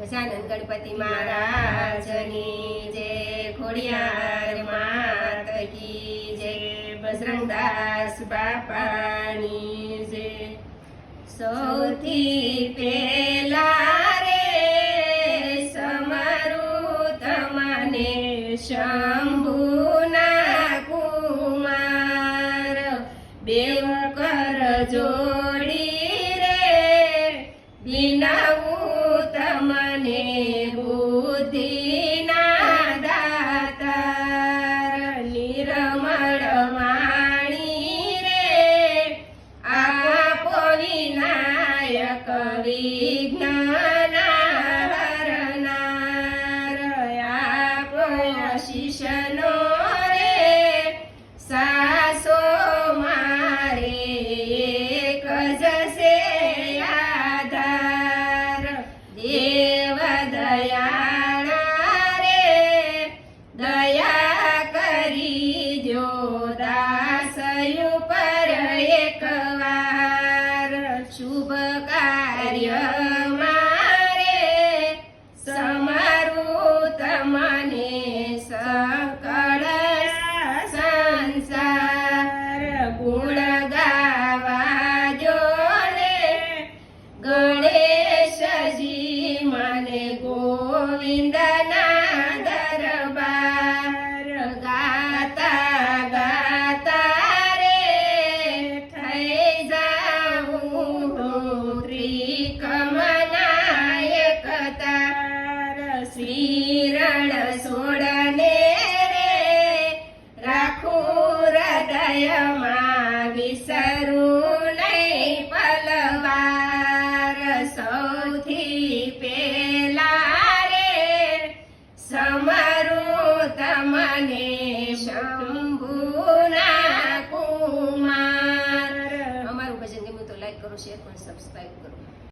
ગજાનંદ ગણપતિ મહારાજની જય ખોડિયાર માત કી જય બજરંગદાસ બાપાની જય સૌથી પહેલા રે સમારું તમને શંભુના કુમાર. બેઉ કર જોડી રે વિનાવું તમને બુદ્ધિના દાતાર નિરમળ વાણી રે આપો વિનાયક વિઘ્નના હરનાર આપો શિષ્યનો રે સાસો મારે એક જ છે આધાર દેવ ગોવિંદના ગાતા ગાતા રે થઈ જાઉં ત્રિકમનાયક તાર. શ્રીરણ સોડને રે રાખું હૃદયમાં વિસરું નહીં પલવાર. સૌથી પહેલા તમને શંભુના કુમાર અમારું ભજન ગમ્યું તો લાઈક કરો શેર કરો સબસ્ક્રાઈબ કરો